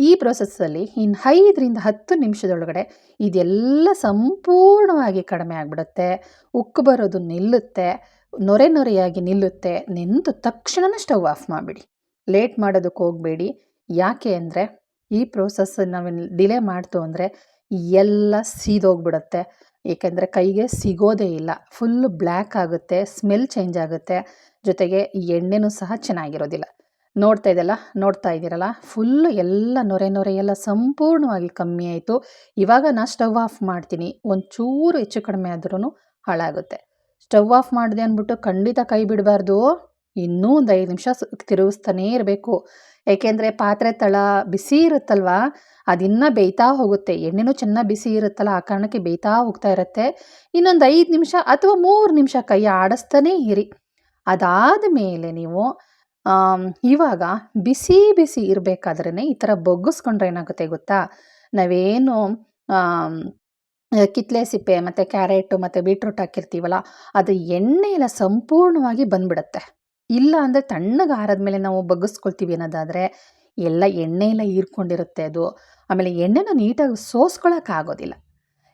ಈ ಪ್ರೊಸೆಸ್ಸಲ್ಲಿ ಇನ್ನು ಐದರಿಂದ ಹತ್ತು ನಿಮಿಷದೊಳಗಡೆ ಇದೆಲ್ಲ ಸಂಪೂರ್ಣವಾಗಿ ಕಡಿಮೆ ಆಗಿಬಿಡುತ್ತೆ. ಉಕ್ಕು ಬರೋದು ನಿಲ್ಲುತ್ತೆ, ನೊರೆ ನೊರೆಯಾಗಿ ನಿಲ್ಲುತ್ತೆ. ನಿಂತು ತಕ್ಷಣ ಸ್ಟವ್ ಆಫ್ ಮಾಡಿಬಿಡಿ. ಲೇಟ್ ಮಾಡೋದಕ್ಕೆ ಹೋಗಬೇಡಿ. ಯಾಕೆ ಅಂದರೆ ಈ ಪ್ರೋಸೆಸ್ ನಾವು ಡಿಲೇ ಮಾಡ್ತು ಅಂದರೆ ಎಲ್ಲ ಸೀದೋಗ್ಬಿಡುತ್ತೆ. ಏಕೆಂದರೆ ಕೈಗೆ ಸಿಗೋದೇ ಇಲ್ಲ. ಫುಲ್ಲು ಬ್ಲ್ಯಾಕ್ ಆಗುತ್ತೆ ಸ್ಮೆಲ್ ಚೇಂಜ್ ಆಗುತ್ತೆ. ಜೊತೆಗೆ ಎಣ್ಣೆನೂ ಸಹ ಚೆನ್ನಾಗಿರೋದಿಲ್ಲ. ನೋಡ್ತಾ ಇದೆಲ್ಲ ನೋಡ್ತಾ ಇದ್ದೀರಲ್ಲ? ಫುಲ್ಲು ಎಲ್ಲ ನೊರೆ ನೊರೆ ಎಲ್ಲ ಸಂಪೂರ್ಣವಾಗಿ ಕಮ್ಮಿ ಆಯಿತು. ಇವಾಗ ನಾನು ಸ್ಟವ್ ಆಫ್ ಮಾಡ್ತೀನಿ. ಒಂಚೂರು ಹೆಚ್ಚು ಕಡಿಮೆ ಆದ್ರೂ ಹಾಳಾಗುತ್ತೆ. ಸ್ಟವ್ ಆಫ್ ಮಾಡಿದೆ ಅಂದ್ಬಿಟ್ಟು ಖಂಡಿತ ಕೈ ಬಿಡಬಾರ್ದು. ಇನ್ನೂ ಒಂದು ಐದು ನಿಮಿಷ ತಿರುಗಿಸ್ತಾನೇ ಇರಬೇಕು. ಏಕೆಂದರೆ ಪಾತ್ರೆ ತಳ ಬಿಸಿ ಇರುತ್ತಲ್ವ? ಅದಿನ್ನೂ ಬೇಯ್ತಾ ಹೋಗುತ್ತೆ. ಎಣ್ಣೆನೂ ಚೆನ್ನಾಗಿ ಬಿಸಿ ಇರುತ್ತಲ್ಲ, ಆ ಕಾರಣಕ್ಕೆ ಬೇಯ್ತಾ ಹೋಗ್ತಾ ಇರುತ್ತೆ. ಇನ್ನೊಂದು ಐದು ನಿಮಿಷ ಅಥವಾ ಮೂರು ನಿಮಿಷ ಕೈ ಆಡಿಸ್ತಾನೇ ಇರಿ. ಅದಾದ ಮೇಲೆ ನೀವು ಇವಾಗ ಬಿಸಿ ಬಿಸಿ ಇರಬೇಕಾದ್ರೇ ಈ ಥರ ಬೊಗ್ಗಿಸ್ಕೊಂಡ್ರೆ ಏನಾಗುತ್ತೆ ಗೊತ್ತಾ? ನಾವೇನು ಕಿತ್ಲೆ ಸಿಪ್ಪೆ ಮತ್ತು ಕ್ಯಾರೆಟು ಮತ್ತು ಬೀಟ್ರೂಟ್ ಹಾಕಿರ್ತೀವಲ್ಲ, ಅದು ಎಣ್ಣೆಯೆಲ್ಲ ಸಂಪೂರ್ಣವಾಗಿ ಬಂದ್ಬಿಡುತ್ತೆ. ಇಲ್ಲ ಅಂದರೆ ತಣ್ಣಗೆ ಆರದ್ಮೇಲೆ ನಾವು ಬಗ್ಗಿಸ್ಕೊಳ್ತೀವಿ ಅನ್ನೋದಾದರೆ ಎಲ್ಲ ಎಣ್ಣೆ ಎಲ್ಲ ಹೀರ್ಕೊಂಡಿರುತ್ತೆ ಅದು. ಆಮೇಲೆ ಎಣ್ಣೆನ ನೀಟಾಗಿ ಸೋಸ್ಕೊಳ್ಳೋಕ್ಕಾಗೋದಿಲ್ಲ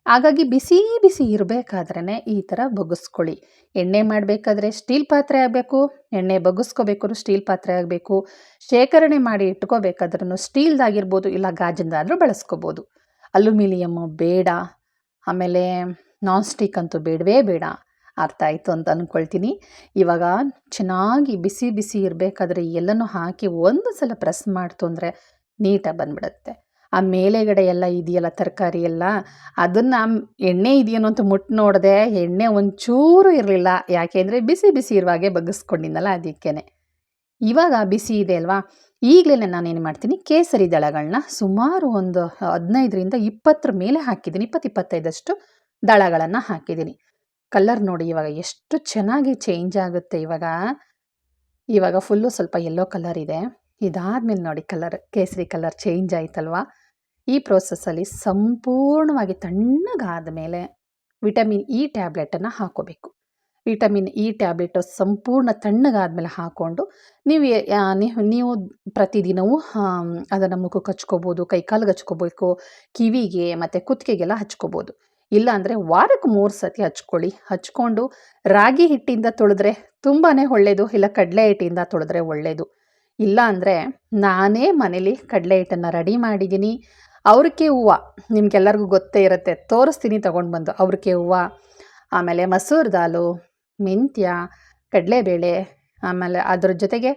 ಹಾಗಾಗಿ ಬಿಸಿ ಬಿಸಿ ಇರಬೇಕಾದ್ರೇ ಈ ಥರ ಬಗ್ಗಿಸ್ಕೊಳ್ಳಿ. ಎಣ್ಣೆ ಮಾಡಬೇಕಾದ್ರೆ ಸ್ಟೀಲ್ ಪಾತ್ರೆ ಆಗಬೇಕು, ಎಣ್ಣೆ ಬಗ್ಗಿಸ್ಕೋಬೇಕು ಸ್ಟೀಲ್ ಪಾತ್ರೆ ಆಗಬೇಕು, ಶೇಖರಣೆ ಮಾಡಿ ಇಟ್ಕೋಬೇಕಾದ್ರೂ ಸ್ಟೀಲ್ದಾಗಿರ್ಬೋದು ಇಲ್ಲ ಗಾಜಿಂದಾದರೂ ಬಳಸ್ಕೋಬೋದು. ಅಲ್ಯೂಮಿನಿಯಮ್ಮು ಬೇಡ, ಆಮೇಲೆ ನಾನ್ ಸ್ಟಿಕ್ ಅಂತೂ ಬೇಡವೇ ಬೇಡ. ಅರ್ಥ ಆಯಿತು ಅಂತ ಅಂದ್ಕೊಳ್ತೀನಿ ಇವಾಗ ಚೆನ್ನಾಗಿ ಬಿಸಿ ಬಿಸಿ ಇರಬೇಕಾದ್ರೆ ಎಲ್ಲನೂ ಹಾಕಿ ಒಂದು ಸಲ ಪ್ರೆಸ್ ಮಾಡ್ತು ಅಂದರೆ ನೀಟಾಗಿ ಬಂದ್ಬಿಡುತ್ತೆ. ಆ ಮೇಲೆಗಡೆ ಎಲ್ಲ ಇದೆಯಲ್ಲ ತರಕಾರಿ ಎಲ್ಲ, ಅದನ್ನು ಎಣ್ಣೆ ಇದೆಯೇನೋ ಅಂತ ಮುಟ್ಟು ನೋಡಿದೆ ಎಣ್ಣೆ ಒಂಚೂರು ಇರಲಿಲ್ಲ. ಯಾಕೆಂದರೆ ಬಿಸಿ ಬಿಸಿ ಇರುವಾಗೆ ಬಗ್ಗಿಸ್ಕೊಂಡಿದ್ದಲ್ಲ ಅದಕ್ಕೇ ಇವಾಗ ಬಿಸಿ ಇದೆ ಅಲ್ವಾ? ಈಗಲೇ ನಾನೇನು ಮಾಡ್ತೀನಿ, ಕೇಸರಿ ದಳಗಳನ್ನ ಸುಮಾರು ಒಂದು ಹದಿನೈದರಿಂದ ಇಪ್ಪತ್ತರ ಮೇಲೆ ಹಾಕಿದ್ದೀನಿ, ಇಪ್ಪತ್ತು ಇಪ್ಪತ್ತೈದಷ್ಟು ದಳಗಳನ್ನು ಹಾಕಿದ್ದೀನಿ. ಕಲ್ಲರ್ ನೋಡಿ ಇವಾಗ ಎಷ್ಟು ಚೆನ್ನಾಗಿ ಚೇಂಜ್ ಆಗುತ್ತೆ ಇವಾಗ. ಇವಾಗ ಫುಲ್ಲು ಸ್ವಲ್ಪ ಯೆಲ್ಲೋ ಕಲರ್ ಇದೆ. ಇದಾದ್ಮೇಲೆ ನೋಡಿ ಕಲರ್ ಕೇಸರಿ ಕಲರ್ ಚೇಂಜ್ ಆಯ್ತಲ್ವಾ? ಈ ಪ್ರೋಸೆಸ್ಸಲ್ಲಿ ಸಂಪೂರ್ಣವಾಗಿ ತಣ್ಣಗಾದ ಮೇಲೆ ವಿಟಮಿನ್ ಇ ಟ್ಯಾಬ್ಲೆಟನ್ನು ಹಾಕೋಬೇಕು. ವಿಟಮಿನ್ ಇ ಟ್ಯಾಬ್ಲೆಟು ಸಂಪೂರ್ಣ ತಣ್ಣಗಾದ್ಮೇಲೆ ಹಾಕ್ಕೊಂಡು ನೀವು ನೀವು ಪ್ರತಿದಿನವೂ ಅದನ್ನು ಮುಖಕ್ಕೆ ಹಚ್ಕೋಬೋದು, ಕೈಕಾಲಿಗೆ ಹಚ್ಕೋಬೇಕು, ಕಿವಿಗೆ ಮತ್ತು ಕುತ್ತಿಗೆಗೆಲ್ಲ ಹಚ್ಕೋಬೋದು. ಇಲ್ಲ ಅಂದರೆ ವಾರಕ್ಕೆ ಮೂರು ಸತಿ ಹಚ್ಕೊಳ್ಳಿ. ಹಚ್ಕೊಂಡು ರಾಗಿ ಹಿಟ್ಟಿಂದ ತೊಳೆದ್ರೆ ತುಂಬಾ ಒಳ್ಳೆಯದು ಇಲ್ಲ ಕಡಲೆ ಹಿಟ್ಟಿಂದ ತೊಳೆದ್ರೆ ಒಳ್ಳೆಯದು ಇಲ್ಲ ಅಂದರೆ ನಾನೇ ಮನೇಲಿ ಕಡಲೆ ಹಿಟ್ಟನ್ನು ರೆಡಿ ಮಾಡಿದ್ದೀನಿ. ಅವ್ರಿಗೆ ಹೂವು, ನಿಮ್ಗೆಲ್ಲರಿಗೂ ಗೊತ್ತೇ ಇರುತ್ತೆ, ತೋರಿಸ್ತೀನಿ ತೊಗೊಂಡು ಬಂದು ಅವ್ರಿಗೆ ಹೂವು. ಆಮೇಲೆ ಮಸೂರ್ ದಾಲು, ಮೆಂತ್ಯ, ಕಡಲೆಬೇಳೆ, ಆಮೇಲೆ ಅದ್ರ ಜೊತೆಗೆ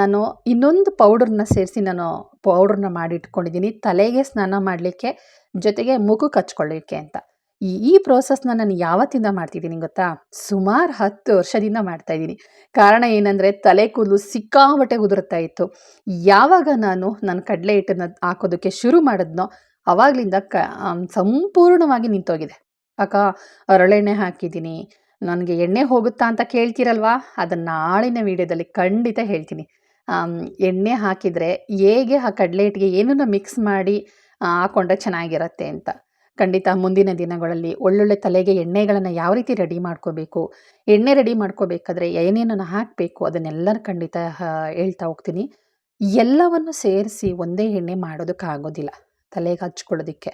ನಾನು ಇನ್ನೊಂದು ಪೌಡರ್ನ ಸೇರಿಸಿ ನಾನು ಪೌಡ್ರನ್ನ ಮಾಡಿಟ್ಕೊಂಡಿದ್ದೀನಿ. ತಲೆಗೆ ಸ್ನಾನ ಮಾಡಲಿಕ್ಕೆ ಜೊತೆಗೆ ಮುಖಕ್ಕೆ ಹಚ್ಕೊಳ್ಳಿಕ್ಕೆ ಅಂತ. ಈ ಈ ಪ್ರೋಸೆಸ್ನ ನಾನು ಯಾವತ್ತಿಂದ ಮಾಡ್ತಿದ್ದೀನಿ ಗೊತ್ತಾ? ಸುಮಾರು ಹತ್ತು ವರ್ಷದಿಂದ ಮಾಡ್ತಾ ಇದ್ದೀನಿ. ಕಾರಣ ಏನಂದರೆ ತಲೆ ಕೂದಲು ಸಿಕ್ಕಾಪಟ್ಟೆ ಉದುರುತ್ತಾ ಇತ್ತು. ಯಾವಾಗ ನಾನು ನನ್ನ ಕಡಲೆ ಹಿಟ್ಟನ್ನ ಹಾಕೋದಕ್ಕೆ ಶುರು ಮಾಡಿದ್ನೋ ಅವಾಗ್ಲಿಂದ ಕ ಸಂಪೂರ್ಣವಾಗಿ ನಿಂತೋಗಿದೆ. ಅಕ್ಕ, ಅರಳೆಣ್ಣೆ ಹಾಕಿದ್ದೀನಿ. ನನಗೆ ಎಣ್ಣೆ ಹೋಗುತ್ತಾ ಅಂತ ಕೇಳ್ತೀರಲ್ವಾ? ಅದನ್ನು ನಾಳಿನ ವಿಡಿಯೋದಲ್ಲಿ ಖಂಡಿತ ಹೇಳ್ತೀನಿ. ಎಣ್ಣೆ ಹಾಕಿದರೆ ಹೇಗೆ ಆ ಕಡಲೆ ಹಿಟ್ಟಿಗೆ ಏನನ್ನ ಮಿಕ್ಸ್ ಮಾಡಿ ಹಾಕೊಂಡ್ರೆ ಚೆನ್ನಾಗಿರತ್ತೆ ಅಂತ. ಖಂಡಿತ ಮುಂದಿನ ದಿನಗಳಲ್ಲಿ ಒಳ್ಳೊಳ್ಳೆ ತಲೆಗೆ ಎಣ್ಣೆಗಳನ್ನು ಯಾವ ರೀತಿ ರೆಡಿ ಮಾಡ್ಕೋಬೇಕು, ಎಣ್ಣೆ ರೆಡಿ ಮಾಡ್ಕೋಬೇಕಾದ್ರೆ ಏನೇನನ್ನು ಹಾಕಬೇಕು ಅದನ್ನೆಲ್ಲರೂ ಖಂಡಿತ ಹೇಳ್ತಾ ಹೋಗ್ತೀನಿ. ಎಲ್ಲವನ್ನು ಸೇರಿಸಿ ಒಂದೇ ಎಣ್ಣೆ ಮಾಡೋದಕ್ಕಾಗೋದಿಲ್ಲ, ತಲೆಗೆ ಹಚ್ಕೊಳ್ಳೋದಕ್ಕೆ.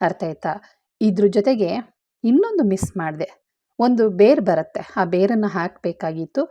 ಅರ್ಥ ಆಯ್ತಾ? ಇದ್ರ ಜೊತೆಗೆ ಇನ್ನೊಂದು ಮಿಸ್ ಮಾಡಿದೆ, ಒಂದು ಬೇರು ಬರುತ್ತೆ, ಆ ಬೇರನ್ನು ಹಾಕಬೇಕಾಗಿತ್ತು.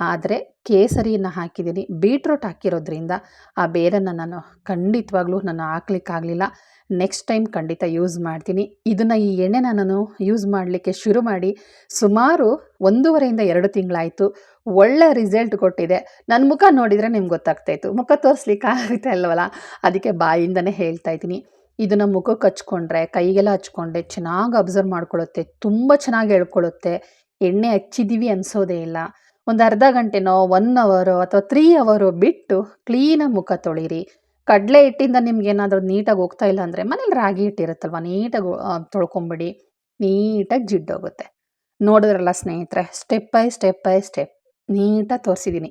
ಆದರೆ ಕೇಸರಿಯನ್ನು ಹಾಕಿದ್ದೀನಿ. ಬೀಟ್ರೂಟ್ ಹಾಕಿರೋದ್ರಿಂದ ಆ ಬೇರನ್ನು ನಾನು ಖಂಡಿತವಾಗ್ಲೂ ನಾನು ಹಾಕ್ಲಿಕ್ಕಾಗಲಿಲ್ಲ. ನೆಕ್ಸ್ಟ್ ಟೈಮ್ ಖಂಡಿತ ಯೂಸ್ ಮಾಡ್ತೀನಿ. ಇದನ್ನು ಈ ಎಣ್ಣೆನ ನಾನು ಯೂಸ್ ಮಾಡಲಿಕ್ಕೆ ಶುರು ಮಾಡಿ ಸುಮಾರು ಒಂದೂವರೆಯಿಂದ ಎರಡು ತಿಂಗಳಾಯಿತು. ಒಳ್ಳೆ ರಿಸಲ್ಟ್ ಕೊಟ್ಟಿದೆ. ನನ್ನ ಮುಖ ನೋಡಿದರೆ ನಿಮ್ಗೆ ಗೊತ್ತಾಗ್ತಾಯಿತ್ತು. ಮುಖ ತೋರಿಸ್ಲಿಕ್ಕೆ ಆಗುತ್ತೆ ಅಲ್ವಲ್ಲ? ಅದಕ್ಕೆ ಬಾಯಿಂದನೇ ಹೇಳ್ತಾ ಇದ್ದೀನಿ. ಇದನ್ನು ಮುಖಕ್ಕೆ ಹಚ್ಕೊಂಡ್ರೆ, ಕೈಗೆಲ್ಲ ಹಚ್ಕೊಂಡೆ, ಚೆನ್ನಾಗಿ ಅಬ್ಸರ್ವ್ ಮಾಡ್ಕೊಳ್ಳುತ್ತೆ, ತುಂಬ ಚೆನ್ನಾಗಿ ಹೇಳ್ಕೊಳ್ಳುತ್ತೆ. ಎಣ್ಣೆ ಹಚ್ಚಿದ್ದೀವಿ ಅನಿಸೋದೇ ಇಲ್ಲ. ಒಂದು ಅರ್ಧ ಗಂಟೆನೋ ಒನ್ ಅವರು ಅಥವಾ ತ್ರೀ ಅವರು ಬಿಟ್ಟು ಕ್ಲೀನಾಗಿ ಮುಖ ತೊಳೀರಿ. ಕಡಲೆ ಹಿಟ್ಟಿಂದ ನಿಮ್ಗೆ ಏನಾದರೂ ನೀಟಾಗಿ ಹೋಗ್ತಾ ಇಲ್ಲ ಅಂದರೆ ಮನೇಲಿ ರಾಗಿ ಹಿಟ್ಟಿರುತ್ತಲ್ವ ನೀಟಾಗಿ ತೊಳ್ಕೊಂಬಿಡಿ. ನೀಟಾಗಿ ಜಿಡ್ಡೋಗುತ್ತೆ ನೋಡಿದ್ರಲ್ಲ ಸ್ನೇಹಿತರೆ step by step by step ನೀಟಾಗಿ ತೋರಿಸಿದ್ದೀನಿ.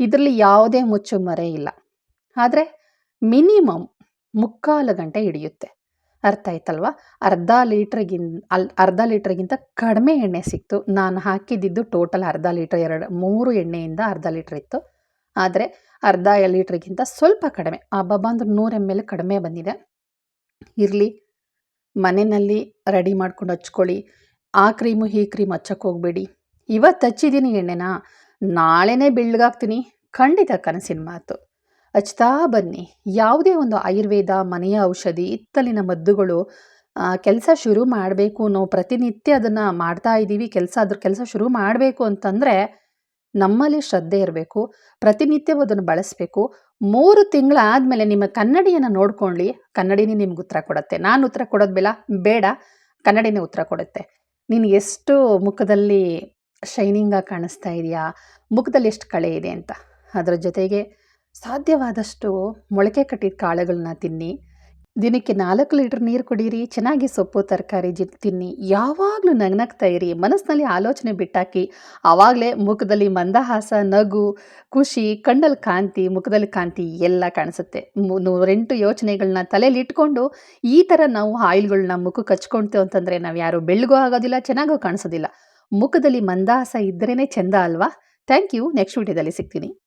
ಇದರಲ್ಲಿ ಯಾವುದೇ ಮುಚ್ಚು ಮರೆ ಇಲ್ಲ. ಆದರೆ ಮಿನಿಮಮ್ ಮುಕ್ಕಾಲು ಗಂಟೆ ಹಿಡಿಯುತ್ತೆ. ಅರ್ಥ ಆಯ್ತಲ್ವಾ? ಅರ್ಧ ಲೀಟ್ರಿಗಿನ್ ಅಲ್ಲಿ ಅರ್ಧ ಲೀಟ್ರಿಗಿಂತ ಕಡಿಮೆ ಎಣ್ಣೆ ಸಿಕ್ತು. ನಾನು ಹಾಕಿದ್ದಿದ್ದು ಟೋಟಲ್ ಅರ್ಧ ಲೀಟ್ರ್, ಎರಡು, ಮೂರು ಎಣ್ಣೆಯಿಂದ ಅರ್ಧ ಲೀಟ್ರ್ ಇತ್ತು. ಆದರೆ ಅರ್ಧ ಲೀಟ್ರಿಗಿಂತ ಸ್ವಲ್ಪ ಕಡಿಮೆ. ಅಬ್ಬಬ್ಬ ಅಂದ್ರೆ ನೂರು ಎಂ ಎಲ್ ಕಡಿಮೆ ಬಂದಿದೆ. ಇರಲಿ, ಮನೆಯಲ್ಲಿ ರೆಡಿ ಮಾಡ್ಕೊಂಡು ಹಚ್ಕೊಳ್ಳಿ. ಆ ಕ್ರೀಮು, ಈ ಕ್ರೀಮ್ ಹಚ್ಚಕ್ಕೆ ಹೋಗಬೇಡಿ. ಇವತ್ತು ಹಚ್ಚಿದ್ದೀನಿ ಎಣ್ಣೆನ? ನಾಳೆನೇ ಬೆಳ್ಳಗಾಗ್ತೀನಿ ಖಂಡಿತ ಕನಸಿನ ಮಾತು. ಹಚ್ತಾ ಬನ್ನಿ. ಯಾವುದೇ ಒಂದು ಆಯುರ್ವೇದ, ಮನೆಯ ಔಷಧಿ ಇತ್ತಲಿನ ಮದ್ದುಗಳು ಕೆಲಸ ಶುರು ಮಾಡಬೇಕು ನಾವು ಪ್ರತಿನಿತ್ಯ ಅದನ್ನು ಮಾಡ್ತಾ ಇದ್ದೀವಿ. ಕೆಲಸ ಅದ್ರ ಕೆಲಸ ಶುರು ಮಾಡಬೇಕು ಅಂತಂದರೆ ನಮ್ಮಲ್ಲಿ ಶ್ರದ್ಧೆ ಇರಬೇಕು. ಪ್ರತಿನಿತ್ಯವೂ ಅದನ್ನು ಬಳಸಬೇಕು. ಮೂರು ತಿಂಗಳಾದಮೇಲೆ ನಿಮ್ಮ ಕನ್ನಡಿಯನ್ನು ನೋಡ್ಕೊಳ್ಳಿ. ಕನ್ನಡಿನೇ ನಿಮ್ಗೆ ಉತ್ತರ ಕೊಡುತ್ತೆ. ನಾನು ಉತ್ತರ ಕೊಡೋದು ಬೇಡ ಬೇಡ. ಕನ್ನಡಿನೇ ಉತ್ತರ ಕೊಡುತ್ತೆ. ನೀನು ಎಷ್ಟು ಮುಖದಲ್ಲಿ ಶೈನಿಂಗಾಗಿ ಕಾಣಿಸ್ತಾ ಇದೆಯಾ? ಮುಖದಲ್ಲಿ ಎಷ್ಟು ಕಳೆ ಇದೆ ಅಂತ. ಅದರ ಜೊತೆಗೆ ಸಾಧ್ಯವಾದಷ್ಟು ಮೊಳಕೆ ಕಟ್ಟಿದ ಕಾಳುಗಳನ್ನ ತಿನ್ನಿ. ದಿನಕ್ಕೆ ನಾಲ್ಕು ಲೀಟ್ರ್ ನೀರು ಕುಡೀರಿ, ಚೆನ್ನಾಗಿ ಸೊಪ್ಪು, ತರಕಾರಿ ಜಿ, ತಿನ್ನಿ. ಯಾವಾಗಲೂ ನಗ್ನಗ್ತಾ ಇರಿ. ಮನಸ್ಸಿನಲ್ಲಿ ಆಲೋಚನೆ ಬಿಟ್ಟಾಕಿ. ಆವಾಗಲೇ ಮುಖದಲ್ಲಿ ಮಂದಹಾಸ, ನಗು, ಖುಷಿ, ಕಣ್ಣಲ್ಲಿ ಕಾಂತಿ, ಮುಖದಲ್ಲಿ ಕಾಂತಿ ಎಲ್ಲ ಕಾಣಿಸುತ್ತೆ. ನೂರೆಂಟು ಯೋಚನೆಗಳನ್ನ ತಲೆಯಲ್ಲಿ ಇಟ್ಕೊಂಡು ಈ ಥರ ನಾವು ಆಯಿಲ್ಗಳನ್ನ ಮುಖಕ್ಕೆ ಹಚ್ಕೊಳ್ತೇವೆ ಅಂತಂದರೆ ನಾವು ಯಾರು ಬೆಳ್ಳಗೂ ಆಗೋದಿಲ್ಲ, ಚೆನ್ನಾಗೂ ಕಾಣಿಸೋದಿಲ್ಲ. ಮುಖದಲ್ಲಿ ಮಂದಹಾಸ ಇದ್ದರೇ ಚೆಂದ ಅಲ್ವಾ? Thank you. ನೆಕ್ಸ್ಟ್ ವಿಡಿಯೋದಲ್ಲಿ ಸಿಗ್ತೀನಿ.